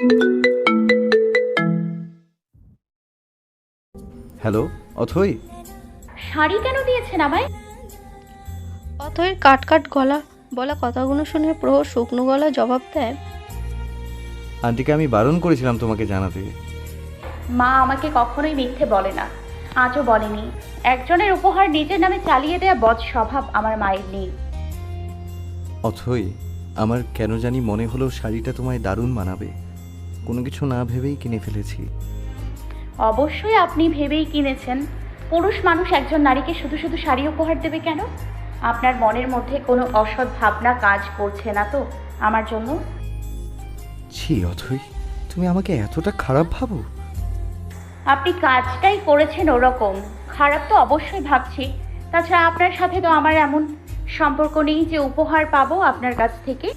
Hello অথই। শাড়ি কেন দিয়েছেন আমায়? অথয়ের কাট কাট গলা বলা কথাগুলো শুনে প্রহর শুকনো গলা জবাব দেয়। আন্টিকে আমি বারণ করেছিলাম তোমাকে জানাতে। মা আমাকে কখনোই মিথ্যে বলে না। আজও বলেনি। একজনের উপহার নিজের নামে চালিয়ে দেয়া বদ স্বভাব আমার মায়ের নেই। অথই আমার কেন জানি মনে হলো শাড়িটা তোমায় দারুণ মানাবে। কোনো কিছু না ভেবেই কিনে ফেলেছি। অবশ্যই আপনি ভেবেই কিনেছেন। পুরুষ মানুষ একজন নারীকে শুধু শুধু শাড়ি উপহার দেবে কেন? আপনার মনের মধ্যে কোনো অসৎ ভাবনা কাজ করছে না তো আমার জন্য? ছি অথই তুমি আমাকে এতটা খারাপ ভাবো? আপনি কাজটাই করেছেন ওরকম। খারাপ তো অবশ্যই ভাবছি। তাছাড়া আপনার সাথে তো আমার এমন সম্পর্ক নেই যে উপহার পাবো আপনার কাছ থেকে।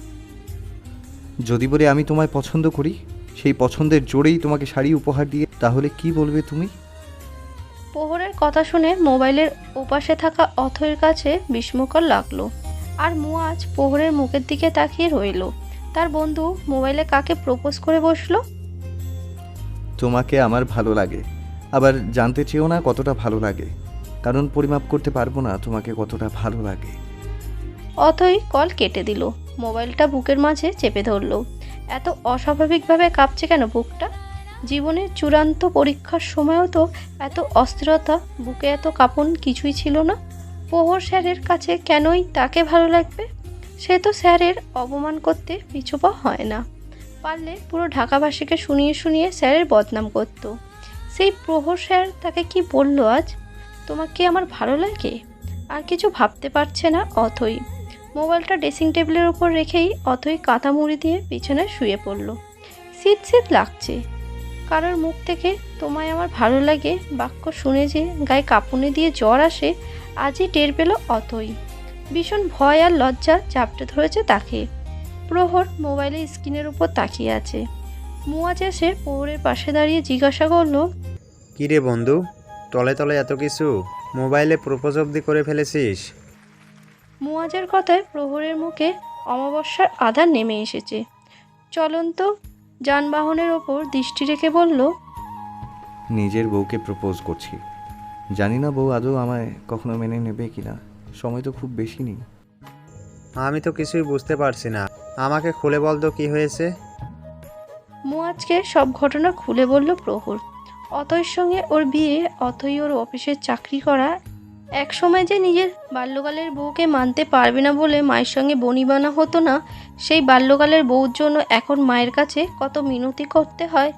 যদি বলে আমি তোমায় পছন্দ করি সেই পছন্দের জোরেই তোমাকে শাড়ি উপহার দিয়ে তাহলে কি বলবে তুমি? প্রহরের কথা শুনে মোবাইলের ওপাশে থাকা অথয়ের কাছে বিস্ময়কর লাগল। আর মুয়াজ প্রহরের মুখের দিকে তাকিয়ে রইল। তার বন্ধু মোবাইলে কাকে প্রপোজ করে বসল? তোমাকে আমার ভালো লাগে। আবার জানতে চেয়েও না কতটা ভালো লাগে। কারণ পরিমাপ করতে পারব না তোমাকে কতটা ভালো লাগে। অথই কল কেটে দিল। মোবাইলটা বুকের মাঝে চেপে ধরলো। এত অস্বাভাবিকভাবে কাঁপছে কেন বুকটা? জীবনের চূড়ান্ত পরীক্ষার সময়ও তো এত অস্থিরতা, বুকে এত কাঁপন কিছুই ছিল না। প্রহর স্যারের কাছে কেনই তাকে ভালো লাগবে? সে তো স্যারের অপমান করতে পিছুপা হয় না। পারলে পুরো ঢাকাবাসীকে শুনিয়ে শুনিয়ে স্যারের বদনাম করতো। সেই প্রহর স্যার তাকে কি বলল আজ? তোমাকে আমার ভালো লাগে? আর কিছু ভাবতে পারছে না অথই। মোবাইলটা ড্রেসিং টেবিলের উপর রেখেই অথই কাঁথা মুড়ি দিয়ে পিছনে শুয়ে পড়ল। শীত শীত লাগছে। কারোর মুখ থেকে তোমায় আমার ভালো লাগে, বাক্য শুনে যে গায়ে কাঁপুনি দিয়ে জ্বর আসে, আজই টের পেল অতই ভীষণ ভয় আর লজ্জা চাপটে ধরেছে তাকে। প্রহর মোবাইলে স্ক্রিনের উপর তাকিয়ে আছে। মুয়াজ এসে প্রহরের পাশে দাঁড়িয়ে জিজ্ঞাসা করল, কিরে বন্ধু, তলে তলে এত কিছু? মোবাইলে প্রপোজ অবধি করে ফেলেছিস? মুয়াজের কথায় প্রহরের মুখে অমাবস্যার আধার নেমে এসেছে। চলন্ত যানবাহনের ওপর দৃষ্টি রেখে বলল নিজের বউকে প্রপোজ করছি। জানি না বউ আদৌ আমায় কখনো মেনে নেবে কিনা। সময় তো খুব বেশি নেই। আমি তো কিছুই বুঝতে পারছি না। আমাকে খুলে বল তো কী হয়েছে? মুয়াজকে সব ঘটনা খুলে বলল প্রহর। অথৈর সঙ্গে ওর বিয়ে অথই ওর অফিসের চাকরি করা এক সময় যে নিজের বাল্যকালের বউকে মানতে পারবে না বলে মায়ের সঙ্গে বনিবানা হতো না, সেই বাল্যকালের বউর জন্য এখন মায়ের কাছে কত মিনতি করতে হয়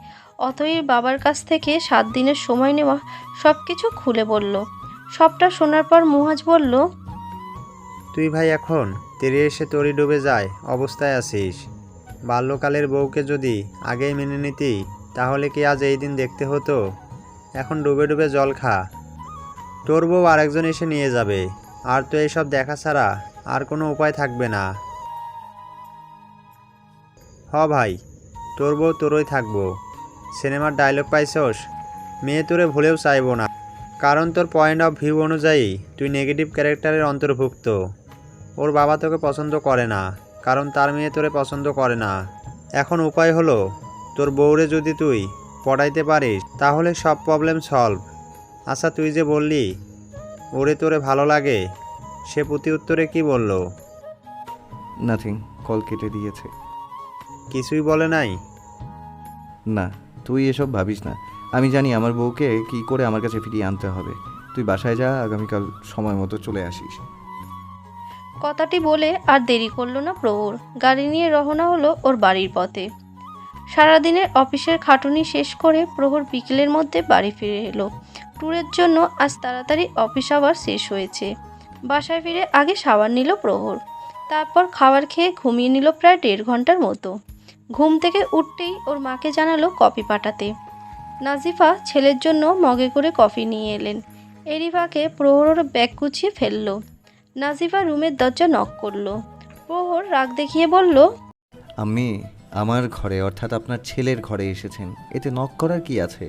অথইর বাবার কাছ থেকে সাত দিনের সময় নেওয়া সব কিছু খুলে বলল। সবটা শোনার পর মুহাজ বলল, তুই ভাই এখন তেরে এসে তরি ডুবে যায়, অবস্থায় আছিস। বাল্যকালের বউকে যদি আগেই মেনে নিতি, তাহলে কি আজ এই দিন দেখতে হতো? এখন ডুবে ডুবে জল খা। তোর বউ আরেকজন এসে নিয়ে যাবে। আর তো এইসব দেখা ছাড়া আর কোনো উপায় থাকবে না। হ ভাই, তোর বউ তোরই থাকব। সিনেমার ডায়লগ পাইছস? মেয়ে তোরে ভুলেও চাইব না। কারণ তোর পয়েন্ট অফ ভিউ অনুযায়ী তুই নেগেটিভ ক্যারেক্টারের অন্তর্ভুক্ত। ওর বাবা তোকে পছন্দ করে না, কারণ তার মেয়ে তোরে পছন্দ করে না। এখন উপায় হলো, তোর বউরে যদি তুই পড়াইতে পারিস, তাহলে সব প্রবলেম সলভ আচ্ছা তুই যে বললি ওরে তোরে ভালো লাগে সে প্রতি উত্তরে কি বলল? নাথিং কল কেটে দিয়েছে। কিছুই বলে নাই? না তুই এসব ভাবিস না। আমি জানি আমার বউকে কি করে আমার কাছে ফিরিয়ে আনতে হবে। তুই বাসায় যা আগামীকাল সময় মতো চলে আসিস। কথাটি বলে আর দেরি করল না প্রহর। গাড়ি নিয়ে রওনা হলো ওর বাড়ির পথে। সারাদিনের অফিসের খাটুনি শেষ করে প্রহর বিকেলের মধ্যে বাড়ি ফিরে এলো। ট্যুরের জন্য আজ তাড়াতাড়ি অফিস আবার শেষ হয়েছে। বাসায় ফিরে আগে সাবান নিল প্রহর, তারপর খাবার খেয়ে ঘুমিয়ে নিল প্রায় দেড় ঘণ্টার মতো। ঘুম থেকে উঠতেই ওর মাকে জানালো কফি পাঠাতে। নাজিফা ছেলের জন্য মগে করে কফি নিয়ে এলেন। এরই ফাঁকে প্রহর ওর ব্যাগ গুছিয়ে ফেলল। নাজিফা রুমের দরজা নক করল। প্রহর রাগ দেখিয়ে বলল আমি আমার ঘরে, অর্থাৎ আপনার ছেলের ঘরে এসেছেন। এতে নক করার কি আছে?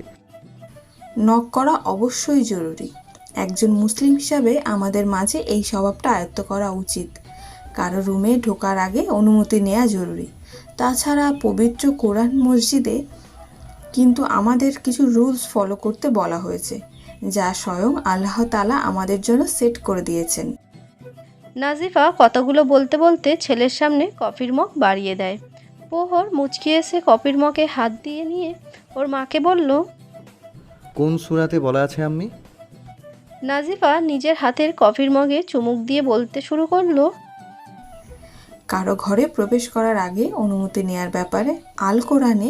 নক করা অবশ্যই জরুরি। একজন মুসলিম হিসাবে আমাদের মাঝে এই স্বভাবটা আয়ত্ত করা উচিত। কারও রুমে ঢোকার আগে অনুমতি নেওয়া জরুরি। তাছাড়া পবিত্র কোরআন মসজিদে কিন্তু আমাদের কিছু রুলস ফলো করতে বলা হয়েছে, যা স্বয়ং আল্লাহ তালা আমাদের জন্য সেট করে দিয়েছেন। নাজিফা কথাগুলো বলতে বলতে ছেলের সামনে কফির মগ বাড়িয়ে দেয়। প্রহর মুচকি এসে কফির মগে হাত দিয়ে নিয়ে। ওর মাকে বলল কোন সুরাতে বলা আছে আম্মি? নাজিফা নিজের হাতের কফির মগে চুমুক দিয়ে বলতে শুরু করল কারও ঘরে প্রবেশ করার আগে অনুমতি নেয়ার ব্যাপারে আল কোরআনে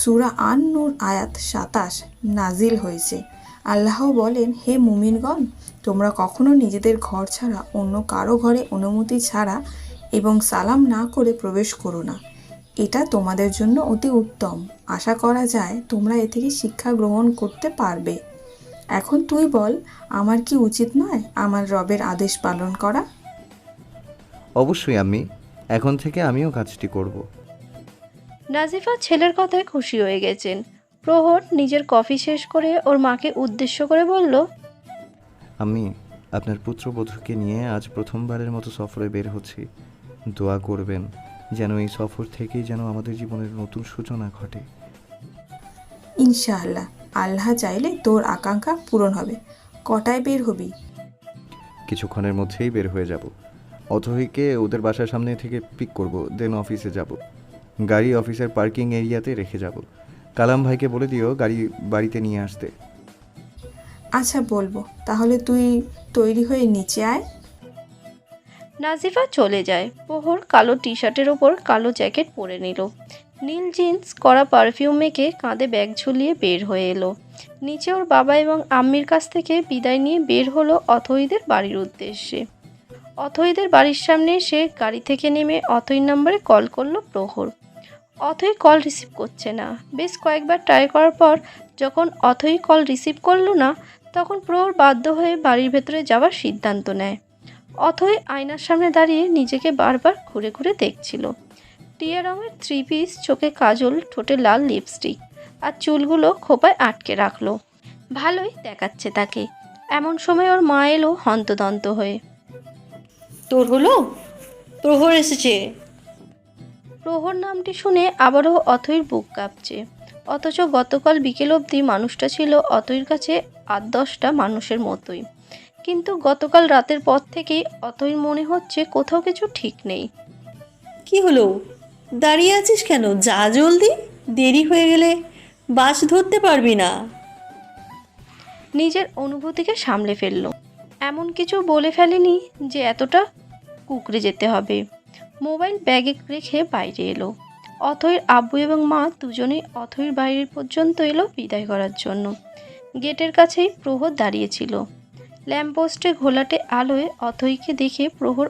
সুরা আন নূর আয়াত সাতাশ নাজিল হয়েছে। আল্লাহ বলেন হে মুমিনগণ তোমরা কখনো নিজেদের ঘর ছাড়া অন্য কারও ঘরে অনুমতি ছাড়া এবং সালাম না করে প্রবেশ করো না। এটা তোমাদের জন্য অতি উত্তম। আশা করা যায় তোমরা এ থেকে শিক্ষা গ্রহণ করতে পারবে। এখন তুই বল আমার কি উচিত নয় আমার রবের আদেশ পালন করা? অবশ্যই আমি। এখন থেকে আমিও কাজটি করব। নাজিফা ছেলের কথায় খুশি হয়ে গেছেন। প্রহর নিজের কফি শেষ করে ওর মাকে উদ্দেশ্য করে বলল আমি আপনার পুত্রবধূকে নিয়ে আজ প্রথমবারের মতো সফরে বের হচ্ছি। দোয়া করবেন। যেন এই সফর থেকেই যেন আমাদের জীবনের নতুন সূচনা ঘটে। ইনশাআল্লাহ আল্লাহ চাইলে তোর আকাঙ্ক্ষা পূরণ হবে। কটায় বের হবি? কিছুক্ষণের মধ্যেই বের হয়ে যাব। অথইকে ওদের বাসার সামনে থেকে পিক করব দেন অফিসে যাব। গাড়ি অফিসের পার্কিং এরিয়াতে রেখে যাব। কালাম ভাইকে বলে দিও গাড়ি বাড়িতে নিয়ে আসতে। আচ্ছা বলব। তাহলে তুই তৈরি হয়ে নিচে আয়। নাজিফা চলে যায়। প্রহর কালো টি শার্টের ওপর কালো জ্যাকেট পরে নিল। নীল জিন্স করা পারফিউম মেখে কাঁধে ব্যাগ ঝুলিয়ে বের হয়ে এলো। নিচে ওর বাবা এবং আম্মির কাছ থেকে বিদায় নিয়ে বের হলো অথইদের বাড়ির উদ্দেশ্যে। অথইদের বাড়ির সামনে এসে গাড়ি থেকে নেমে অথইর নম্বরে কল করল প্রহর। অথই কল রিসিভ করছে না। বেশ কয়েকবার ট্রাই করার পর যখন অথই কল রিসিভ করল না, তখন প্রহর বাধ্য হয়ে বাড়ির ভেতরে যাওয়ার সিদ্ধান্ত নেয়। অথই আয়নার সামনে দাঁড়িয়ে নিজেকে বারবার ঘুরে ঘুরে দেখছিল। টিয়া রঙের থ্রি পিস চোখে কাজল ঠোঁটে লাল লিপস্টিক আর চুলগুলো খোপায় আটকে রাখল। ভালোই দেখাচ্ছে তাকে। এমন সময় ওর মা এলো হন্তদন্ত হয়ে। তোর হলো প্রহর এসেছে। প্রহর নামটি শুনে আবারও অথইর বুক কাঁপছে। অথচ গতকাল বিকেল অবধি মানুষটা ছিল অথইর কাছে আট দশটা মানুষের মতোই। কিন্তু গতকাল রাতের পর থেকেই অথইর মনে হচ্ছে কোথাও কিছু ঠিক নেই। কি হলো? দাঁড়িয়ে আছিস কেন? যা জলদি দেরি হয়ে গেলে বাস ধরতে পারবি না। নিজের অনুভূতিকে সামলে ফেলল। এমন কিছু বলে ফেলেনি যে এতটা কুকড়ে যেতে হবে। মোবাইল ব্যাগে রেখে বাইরে এলো। অথইর আব্বু এবং মা দুজনেই অথইর বাইরে পর্যন্ত এলো বিদায় করার জন্য। গেটের কাছেই প্রহর দাঁড়িয়েছিল ল্যাম্পপোস্টে ঘোলাটে আলোয় অথইকে দেখে প্রহর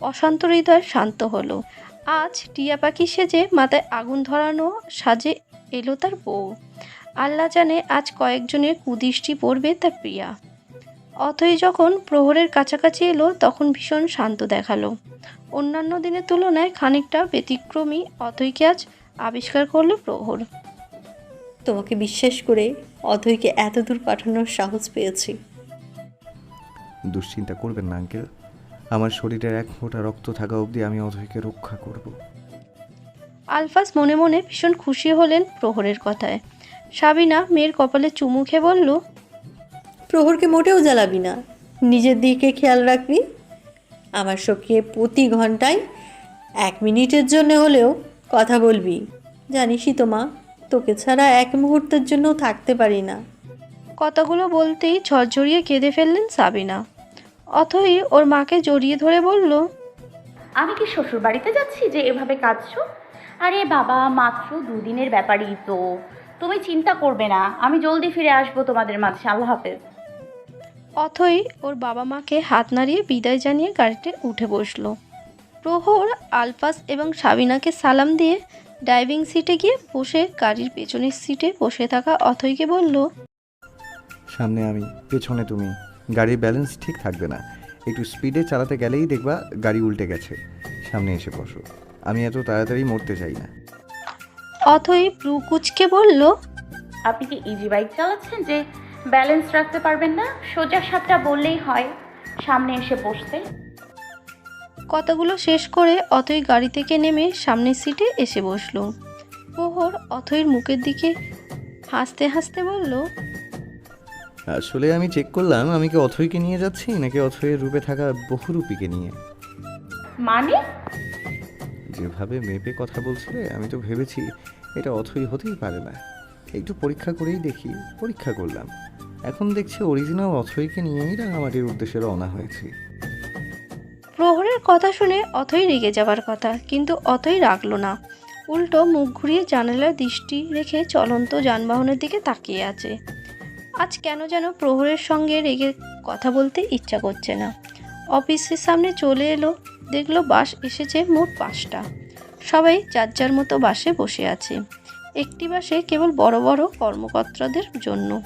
অশান্ত হৃদয় শান্ত হলো। আজ টিয়া পাখি সেজে মাথায় আগুন ধরানো সাজে এলো তার বউ। আল্লাহ জানে আজ কয়েকজনের কুদৃষ্টি পড়বে তার প্রিয়া। অথই যখন প্রহরের কাছাকাছি এলো, তখন ভীষণ শান্ত দেখাল। অন্যান্য দিনের তুলনায় খানিকটা ব্যতিক্রমী অথইকে আজ আবিষ্কার করল প্রহর। তোমাকে বিশ্বাস করে অথইকে এত দূর পাঠানোর সাহস পেয়েছি। দুশ্চিন্তা করবেন না আঙ্কেল। আমার শরীরের এক ফোঁটা রক্ত থাকা অবধি আমি অথইকে রক্ষা করব। আলফাজ মনে মনে ভীষণ খুশি হলেন প্রহরের কথায়। সাবিনা মেয়ের কপালে চুমু খেয়ে বলল প্রহরকে মোটেও জ্বালাবি না। নিজের দিকে খেয়াল রাখবি। আমার সঙ্গে প্রতি ঘন্টায় এক মিনিটের জন্য হলেও কথা বলবি। জানিসই তো মা তোকে ছাড়া এক মুহূর্তের জন্য থাকতে পারি না। কথাগুলো বলতেই ঝরঝরিয়ে কেঁদে ফেললেন সাবিনা। অথই ওর মাকে জড়িয়ে ধরে বলল আমি কি শ্বশুর বাড়িতে যাচ্ছি যে এভাবে কাঁদছো? আরে বাবা মাত্র দুদিনের ব্যাপারই তো। তুমি চিন্তা করবে না আমি জলদি ফিরে আসব তোমাদের মাঝে আল্লাহ হাফেজ। অথই ওর বাবা মাকে হাত নাড়িয়ে বিদায় জানিয়ে গাড়িতে উঠে বসল। প্রহর আলফাস এবং সাবিনাকে সালাম দিয়ে ড্রাইভিং সিটে গিয়ে বসে গাড়ির পেছনের সিটে বসে থাকা অথইকে বলল সামনে আমি পেছনে তুমি। গাড়ির ব্যালেন্স ঠিক থাকবে না। একটু স্পিডে চালাতে গেলেই দেখবা গাড়ি উল্টে গেছে। সামনে এসে বসো। আমি এত তাড়াতাড়ি মরতে চাই না। অথই ব্রু কুচকে বলল আপনি কি ইজি বাইক চালাচ্ছেন যে ব্যালেন্স রাখতে পারবেন না? সোজা সাপটা বললেই হয় সামনে এসে বসতে। কথাগুলো শেষ করে অথই গাড়ি থেকে নেমে সামনের সিটে এসে বসল। প্রহর অথইর মুখের দিকে হাসতে হাসতে বলল আসলে আমি চেক করলাম আমি কি অথইকে নিয়ে যাচ্ছি নাকি অথইয়ের রূপে থাকা বহুরূপীকে নিয়ে? মানে? যেভাবে মেপে কথা বলছিলে আমি তো ভেবেছি এটা অথই হতেই পারে না। একটু পরীক্ষা করেই দেখি পরীক্ষা করলাম। এখন দেখছি অরিজিনাল অথইকে নিয়েই রাঙামাটির উদ্দেশ্যে রওনা হয়েছি। প্রহরের কথা শুনে অথই রেগে যাবার কথা কিন্তু অথই রাগলো না। উল্টো মুখ ঘুরিয়ে জানালার দৃষ্টি রেখে চলন্ত যানবাহনের দিকে তাকিয়ে আছে। আজ কেন যেন প্রহরের সঙ্গে রেগে কথা বলতে ইচ্ছা করছে না। অফিসের সামনে চলে এলো, দেখল বাস এসেছে মোট পাঁচটা। সবাই যার যার মতো বাসে বসে আছে। একটি বাসে কেবল বড় বড় কর্মকর্তাদের জন্য।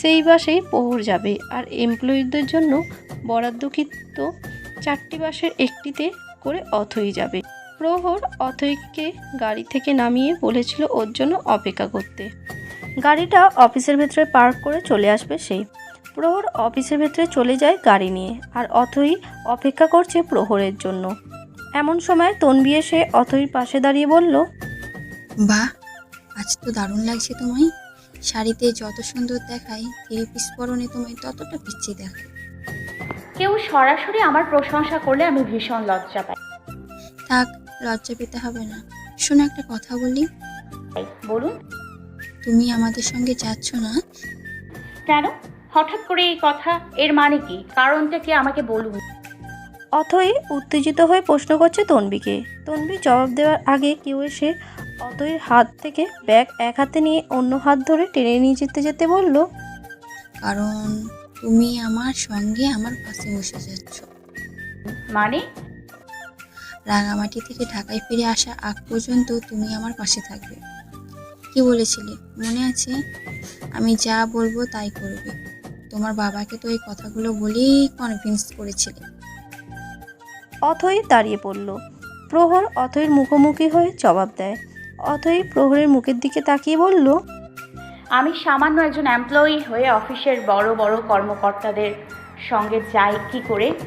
সেই বাসেই প্রহর যাবে আর এমপ্লয়িদের জন্য বরাদ্দকৃত চারটি বাসের একটিতে করে অথই যাবে। প্রহর অথইকে গাড়ি থেকে নামিয়ে বলেছিল ওর জন্য অপেক্ষা করতে। গাড়িটা অফিসের ভেতরে পার্ক করে চলে আসবে সেই। প্রহর অফিসের ভেতরে চলে যায় গাড়ি নিয়ে আর অথই অপেক্ষা করছে প্রহরের জন্য। এমন সময় তনবি এসে অথইর পাশে দাঁড়িয়ে বলল বাহ আজ তো দারুণ লাগছে তোমায়। শাড়িতে যত সুন্দর দেখায় থ্রি পিস পরনে তোমায় ততটা পিচ্ছি দেখায়। কেউ সরাসরি আমার প্রশংসা করলে আমি ভীষণ লজ্জা পাই। থাক লজ্জা পেতে হবে না। শোনো একটা কথা বলি। বলুন। তুমি আমাদের সঙ্গে যাচ্ছ না? কেন? হঠাৎ করে এই কথা এর মানে কি? কারণটা কি আমাকে বলুন? অথই উত্তেজিত হয়ে প্রশ্ন করছে তনবিকে। তনবি জবাব দেওয়ার আগে কেউ এসে অথইর হাত থেকে ব্যাগ এক হাতে নিয়ে অন্য হাত ধরে টেনে নিয়ে যেতে যেতে বলল কারণ তুমি আমার সঙ্গে আমার পাশে বসে যাচ্ছ। মানে? রাঙামাটি থেকে ঢাকায় ফিরে আসা আগ পর্যন্ত তুমি আমার পাশে থাকবে। কি বলেছিলে? মনে আছে? আমি যা বলব তাই করবে। তোমার বাবাকে তো এই কথাগুলো বলেই কনভিন্স করেছিলে। অথই দাঁড়িয়ে পড়ল। প্রহর অথইর মুখোমুখি হয়ে জবাব দেয়। অথই প্রহরের মুখের দিকে তাকিয়ে বলল আমি সামান্য একজন এমপ্লয়ি হয়ে অফিসের বড় বড় কর্মকর্তাদের সঙ্গে যাই কি করে?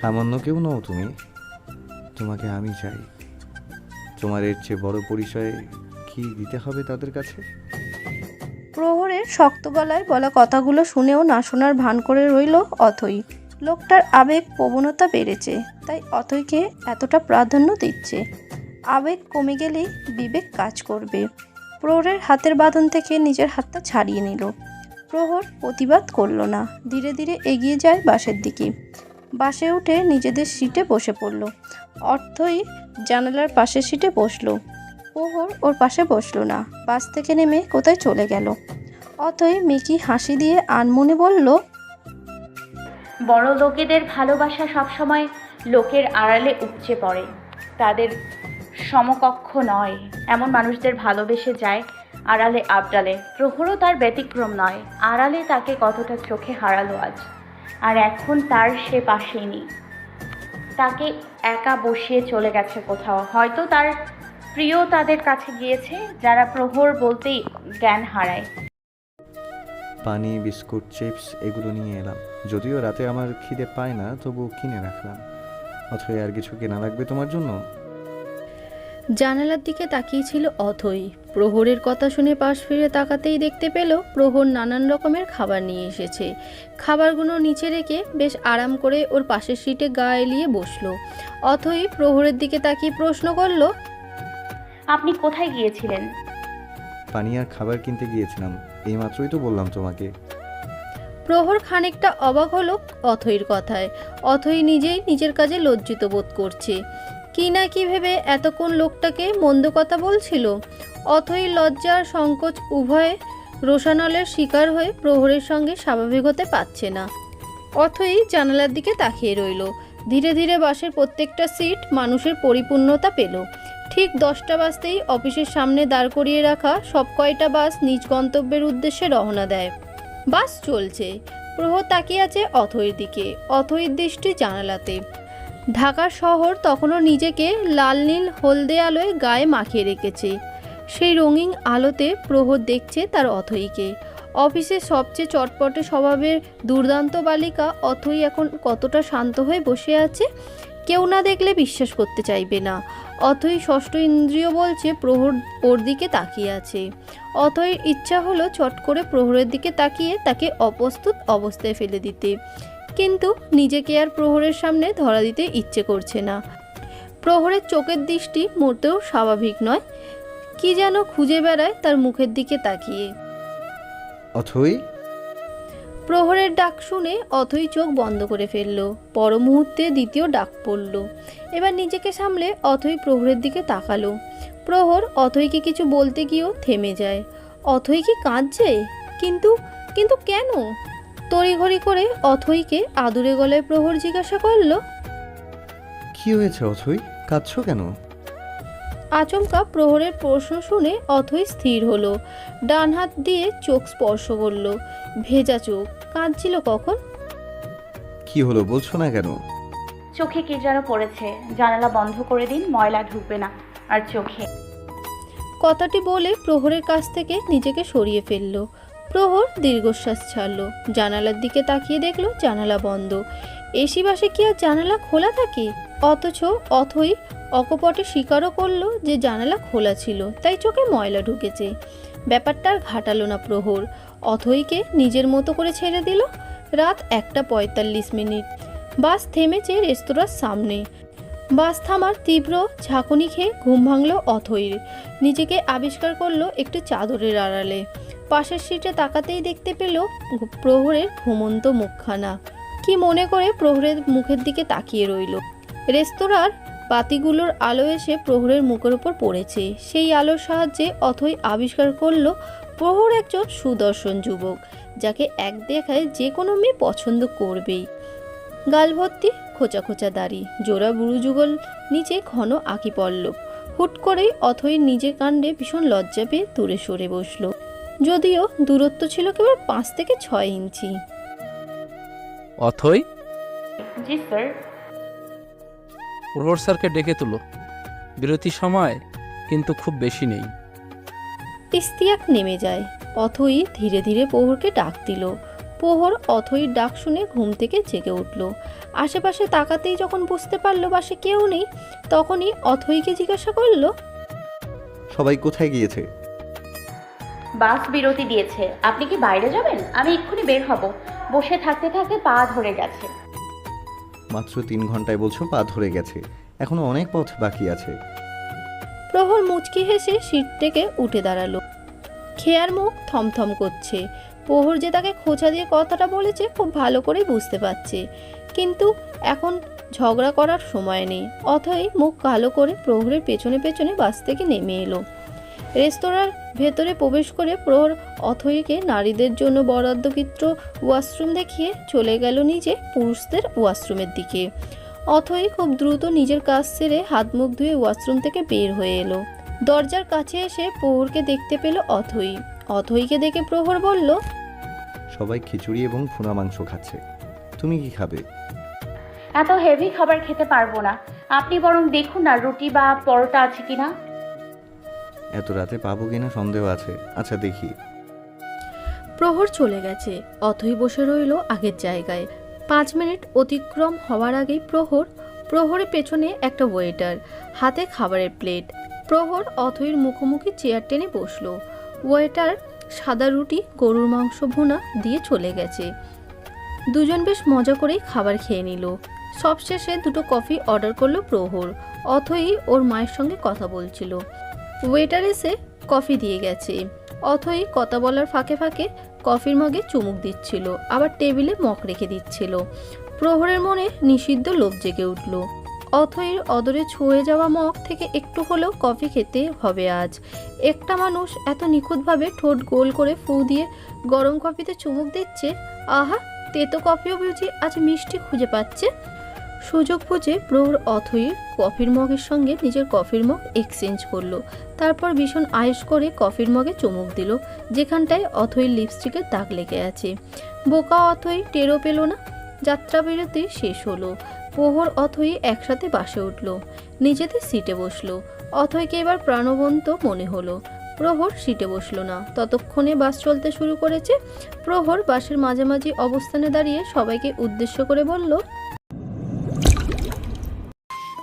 সামান্য কেউ নও তুমি। তোমাকে আমি চাই। তোমার এর চেয়ে বড় পরিচয় কি দিতে হবে তাদের কাছে? প্রহরের শক্ত গলায় বলা কথাগুলো শুনেও না শোনার ভান করে রইল অথই। লোকটার আবেগ প্রবণতা বেড়েছে, তাই অথইকে এতটা প্রাধান্য দিচ্ছে। আবেগ কমে গেলেই বিবেক কাজ করবে। প্রহরের হাতের বাঁধন থেকে নিজের হাতটা ছাড়িয়ে নিল। প্রহর প্রতিবাদ করল না, ধীরে ধীরে এগিয়ে যায় বাসের দিকে। বাসে উঠে নিজেদের সিটে বসে পড়ল। অর্থই জানালার পাশের সিটে বসল। প্রহর ওর পাশে বসল না। বাস থেকে নেমে কোথায় চলে গেল? অতই মিকি হাসি দিয়ে আনমনে বলল, বড় লোকেদের ভালোবাসা সবসময় লোকের আড়ালে উপচে পড়ে। তাদের সমকক্ষ নয়। এমন মানুষদের ভালোবেসে যায় আড়ালে আবডালে। প্রহরও তার ব্যতিক্রম নয়। আড়ালে তাকে কতটা চোখে হারালো আজ। আর এখন তার সে পাশেই নেই। তাকে একা বসিয়ে চলে গেছে কোথাও। হয়তো তার প্রিয় তাদের কাছে গিয়েছে যারা প্রহর বলতেই জ্ঞান হারায়। পানি বিস্কুট চিপস এগুলো নিয়ে এলাম। যদিও রাতে আমার খিদে পায় না তবু কিনে রাখলাম। অথই আর কিছু কেনা লাগবে তোমার জন্য? জানালার দিকে তাকিয়েছিল অথই। প্রহরের কথা শুনে পাশ ফিরে তাকাতেই দেখতে পেল প্রহর নানান রকমের খাবার নিয়ে এসেছে। খাবারগুলো নিচে রেখে বেশ আরাম করে ওর পাশের সিটে গা এলিয়ে বসল। অথই প্রহরের দিকে তাকিয়ে প্রশ্ন করল আপনি কোথায় গিয়েছিলেন? পানি আর খাবার কিনতে গিয়েছিলাম। এই মাত্রই তো বললাম তোমাকে। প্রহর খানিকটা অবাক হলো অথইর কথায়। অথই নিজেই নিজের কাজে লজ্জিত বোধ করছে। কি না কি ভেবে এতক্ষণ লোকটাকে মন্দ কথা বলছিল? অথই লজ্জা আর সংকোচ উভয়ে রোশানলের শিকার হয়ে প্রহরের সঙ্গে স্বাভাবিক হতে পারছে না। অথই জানালার দিকে তাকিয়ে রইল। ধীরে ধীরে বাসের প্রত্যেকটা সিট মানুষের পরিপূর্ণতা পেল। ঠিক দশটা বাজতেই অফিসের সামনে দাঁড় করিয়ে রাখা সব কয়টা বাস নিজ গন্তব্যের উদ্দেশ্যে রওনা দেয়। বাস চলছে। প্রহর তাকিয়ে আছে অথইর দিকে, অথইর দৃষ্টি জানালাতে। ঢাকা শহর তখনও নিজেকে লাল নীল হলদে আলোয় গায়ে মাখিয়ে রেখেছে। সেই রঙিন আলোতে প্রহর দেখছে তার অথইকে। অফিসে সবচেয়ে চটপটে স্বভাবের দুর্দান্ত বালিকা অথই এখন কতটা শান্ত হয়ে বসে আছে কেউ না দেখলে বিশ্বাস করতে চাইবে না। অথই ষষ্ঠ ইন্দ্রিয় বলছে, প্রহর ওর দিকে তাকিয়ে আছে। অথয়ের ইচ্ছা হলো চট করে প্রহরের দিকে তাকিয়ে তাকে অপ্রস্তুত অবস্থায় ফেলে দিতে। কিন্তু নিজেকে আর প্রহরের সামনে ধরা দিতে ইচ্ছে করছে না। প্রহরের চোখের দৃষ্টি মোটেও স্বাভাবিক নয়। কি যেন খুঁজে বেড়ায় তার মুখের দিকে তাকিয়ে। অথই প্রহরের ডাক শুনে অথই চোখ বন্ধ করে ফেলল। পর মুহূর্তে দ্বিতীয় ডাক পড়ল। এবার নিজেকে সামলে অথই প্রহরের দিকে তাকালো। প্রহর অথইকে কিছু বলতে গিয়েও থেমে যায়। অথই কি কাঁদছে? কিন্তু কিন্তু কেন? তড়িঘড়ি করে অথইকে আদুরে গলায় প্রহর জিজ্ঞাসা করল, কি হয়েছে অথই? কাঁদছো কেন? আচমকা প্রহরের প্রশ্ন শুনে অথই স্থির হলো। ডান হাত দিয়ে চোখ স্পর্শ করল। ভেজা চোখ কাঁদছিল কখন? কি হলো বলছো না কেন? চোখে কি যেন পড়েছে? জানালা বন্ধ করে দিন ময়লা ঢুকবে না আর চোখে। কথাটি বলে প্রহরের কাছ থেকে নিজেকে সরিয়ে ফেলল। প্রহর দীর্ঘশ্বাস ছাড়লো। জানালার দিকে তাকিয়ে দেখল জানালা বন্ধ। এসি বাসে কি আর জানালা খোলা থাকে? অথচ অথই অকপটে স্বীকারও করল যে জানালা খোলা ছিল, তাই চোখে ময়লা ঢুকেছে। ব্যাপারটা আর ঘাটালো না প্রহর। অথইকে নিজের মতো করে ছেড়ে দিল। রাত একটা পঁয়তাল্লিশ মিনিট। বাস থেমেছে রেস্তোরাঁর সামনে। বাস থামার তীব্র ঝাঁকুনি খেয়ে ঘুম ভাঙল অথইর। নিজেকে আবিষ্কার করল একটি চাদরের আড়ালে। পাশের সিটে তাকাতেই দেখতে পেল প্রহরের ঘুমন্ত মুখখানা। কি মনে করে প্রহরের মুখের দিকে তাকিয়ে রইল। রেস্তোরাঁর বাতিগুলোর আলো এসে প্রহরের মুখের উপর পড়েছে। সেই আলোর সাহায্যে অথই আবিষ্কার করল প্রহর একজন সুদর্শন যুবক যাকে এক দেখায় যে কোনো মেয়ে পছন্দ করবেই। গাল ভর্তি খোঁচা খোঁচা দাড়ি জোড়া বুড়ো যুগল নিচে ঘন আঁকি পড়ল হুট করেই অথই নিজের কাণ্ডে ভীষণ লজ্জা পেয়ে দূরে সরে বসল। যদিও দূরত্ব ছিল কেবল পাঁচ থেকে ছয় ইঞ্চি। অথই? জি স্যার। প্রহর স্যারকে ডেকে তুলো। বিরতির সময় কিন্তু খুব বেশি নেই। ইস্তিয়াক নেমে যায়। অথই ধীরে ধীরে প্রহরকে ডাক দিল। প্রহর অথইর ডাক শুনে ঘুম থেকে জেগে উঠল। আশেপাশে তাকাতেই যখন বুঝতে পারল বাসে কেউ নেই তখনই অথইকে জিজ্ঞাসা করল সবাই কোথায় গিয়েছে? বাস বিরতি দিয়েছে। আপনি কি বাইরে যাবেন? আমি এক্ষুনি বের হব। বসে থাকতে থাকতে পা ধরে গেছে। মাত্র তিন ঘন্টায় বলছো পা ধরে গেছে। এখনও অনেক পথ বাকি আছে। প্রহর মুচকি হেসে সিট থেকে উঠে দাঁড়াল। খেয়ার মুখ থমথম করছে। প্রহর যে তাকে খোঁচা দিয়ে কথাটা বলেছে খুব ভালো করেই বুঝতে পারছে। কিন্তু এখন ঝগড়া করার সময় নেই। অথই মুখ কালো করে প্রহরের পেছনে পেছনে বাস থেকে নেমে এলো। রেস্তোরাঁর ভেতরে প্রবেশ করে প্রহর অথইকে নারীদের জন্য বরাদ্দকৃত ওয়াশরুম দেখিয়ে চলে গেল নিজে পুরুষদের ওয়াশরুমের দিকে। অথই খুব দ্রুত নিজের কাজ সেরে হাত মুখ ধুয়ে ওয়াশরুম থেকে বের হয়ে এলো। দরজার কাছে এসে প্রহরকে দেখতে পেল অথই। অথইকে দেখে প্রহর বলল সবাই খিচুড়ি এবং ভুনা মাংস খাচ্ছে। তুমি কি খাবে? এত হেভি খাবার খেতে পারব না। আপনি বরং দেখুন না রুটি বা পরোটা আছে কিনা। এত রাতে পাবো কিনা সন্দেহ আছে। আচ্ছা দেখি। প্রহর চলে গেছে। অথই বসে রইল আগের জায়গায়। পাঁচ মিনিট অতিক্রম হওয়ার আগেই প্রহর, প্রহরের পেছনে একটা ওয়েটার হাতে খাবারের প্লেট প্রহর অথইর মুখোমুখি চেয়ার টেনে বসল। ওয়েটার সাদা রুটি, গরুর মাংস ভুনা দিয়ে চলে গেছে। দুজন বেশ মজা করেই খাবার খেয়ে নিল। সবশেষে দুটো কফি অর্ডার করল প্রহর। অথই ওর মায়ের সঙ্গে কথা বলছিল। ওয়েটার এসে কফি দিয়ে গেছে। অথই কথা বলার ফাঁকে ফাঁকে কফির মগে চুমুক দিচ্ছিল, আবার টেবিলে মগ রেখে দিচ্ছিল। প্রহরের মনে নিষিদ্ধ লোভ জেগে উঠল। অথইর অদরে ছুঁয়ে যাওয়া মগ থেকে একটু হলেও কফি খেতে হবে আজ। একটা মানুষ এত নিখুঁতভাবে ঠোঁট গোল করে ফু দিয়ে গরম কফিতে চুমুক দিচ্ছে, আহা, তেতো কফিও বুঝি আজ মিষ্টি খুঁজে পাচ্ছে। সুযোগ বুঝে প্রহর অথইর কফির মগের সঙ্গে নিজের কফির মগ এক্সচেঞ্জ করল। তারপর ভীষণ আয়েস করে কফির মগে চুমুক দিল, যেখানটায় অথইর লিপস্টিকের দাগ লেগে আছে। বোকা অথই টেরও পেল না, যাত্রা বিরতি শেষ হলো। প্রহর অথই একসাথে বাসে উঠল, নিজেদের সিটে বসল। অথইকে এবার প্রাণবন্ত মনে হলো, প্রহর সিটে বসল না। ততক্ষণে বাস চলতে শুরু করেছে, প্রহর বাসের মাঝামাঝি অবস্থানে দাঁড়িয়ে সবাইকে উদ্দেশ্য করে বলল